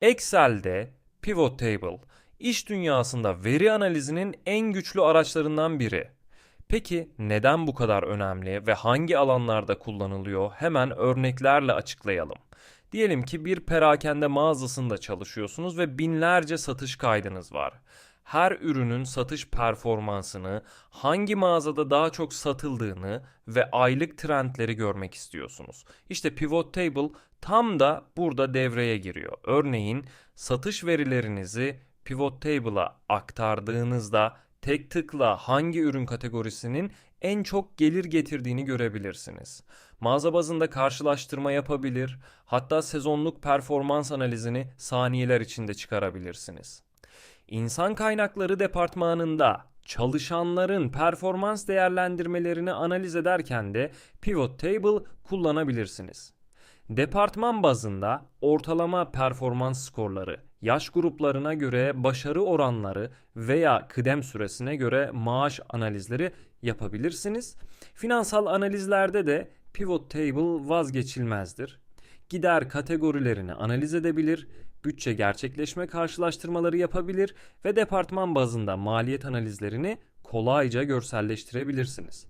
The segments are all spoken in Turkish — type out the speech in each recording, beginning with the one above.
Excel'de Pivot Table iş dünyasında veri analizinin en güçlü araçlarından biri. Peki neden bu kadar önemli ve hangi alanlarda kullanılıyor? Hemen örneklerle açıklayalım. Diyelim ki bir perakende mağazasında çalışıyorsunuz ve binlerce satış kaydınız var. Her ürünün satış performansını, hangi mağazada daha çok satıldığını ve aylık trendleri görmek istiyorsunuz. İşte Pivot Table tam da burada devreye giriyor. Örneğin satış verilerinizi Pivot Table'a aktardığınızda tek tıkla hangi ürün kategorisinin en çok gelir getirdiğini görebilirsiniz. Mağaza bazında karşılaştırma yapabilir, hatta sezonluk performans analizini saniyeler içinde çıkarabilirsiniz. İnsan kaynakları departmanında çalışanların performans değerlendirmelerini analiz ederken de Pivot Table kullanabilirsiniz. Departman bazında ortalama performans skorları, yaş gruplarına göre başarı oranları veya kıdem süresine göre maaş analizleri yapabilirsiniz. Finansal analizlerde de Pivot Table vazgeçilmezdir. Gider kategorilerini analiz edebilir, bütçe gerçekleşme karşılaştırmaları yapabilir ve departman bazında maliyet analizlerini kolayca görselleştirebilirsiniz.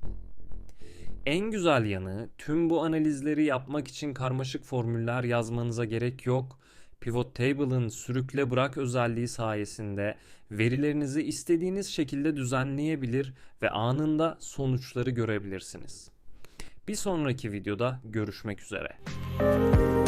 En güzel yanı tüm bu analizleri yapmak için karmaşık formüller yazmanıza gerek yok. Pivot Table'ın sürükle bırak özelliği sayesinde verilerinizi istediğiniz şekilde düzenleyebilir ve anında sonuçları görebilirsiniz. Bir sonraki videoda görüşmek üzere. you